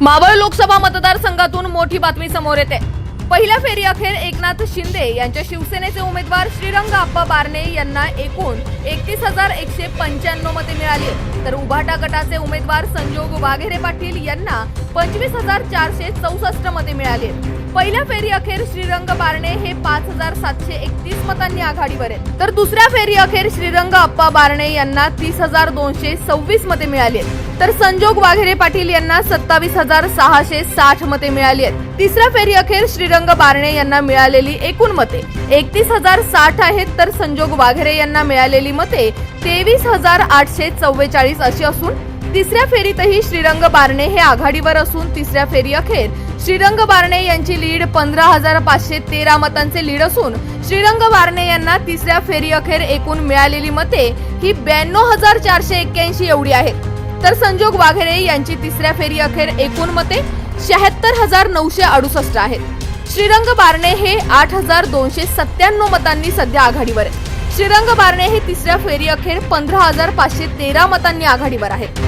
मावळ लोकसभा मतदारसंघातून मोठी बातमी समोर येते. पहिल्या फेरी अखेर एकनाथ शिंदे यांच्या शिवसेनेचे उमेदवार श्रीरंग आप्पा बारणे यांना एकूण एकतीस हजार एकशे पंच्याण्णव मते मिळाली तर उभाटा गटाचे उमेदवार संजोग वाघेरे पाटील यांना पंचवीस हजार चारशे चौसष्ट मते मिळाली पहिल्या फेरी अखेर श्रीरंग बारणे हे पाच हजार सातशे एकतीस मतांनी आघाडीवर आहेत. तर दुसऱ्या फेरी अखेर श्रीरंग अप्पा बारणे यांना तीस हजार दोनशे सव्वीस मते मिळाली आहेत. तर संजोग वाघेरे पाटील यांना सत्तावीस हजार सहाशे साठ मते मिळाली आहेत. तिसऱ्या फेरी अखेर श्रीरंग बारणे यांना मिळालेली एकूण मते एकतीस हजार साठ आहेत तर संजोग वाघेरे यांना मिळालेली मते तेवीस हजार आठशे चव्वेचाळीस अशी असून तिसऱ्या फेरीतही श्रीरंग बारणे हे आघाडीवर असून तिसऱ्या फेरी अखेर श्रीरंग बारणे यांची लीड पंधरा हजार पाचशे तेरा मतांचे लीड असून श्रीरंग बारणे यांना तिसऱ्या फेरी अखेर एकूण मिळालेली मते ही ब्याण्णव हजार चारशे एक्क्याऐंशी एवढी आहेत. तर संजोग वाघेरे यांची तिसऱ्या फेरी अखेर एकूण मते शहात्तर हजार नऊशे अडुसष्ट आहेत. श्रीरंग बारणे हे आठ हजार दोनशे सत्त्याण्णव मतांनी सध्या आघाडीवर आहेत. श्रीरंग बारणे हे तिसऱ्या फेरी अखेर पंधरा हजार पाचशे तेरा मतांनी आघाडीवर आहेत.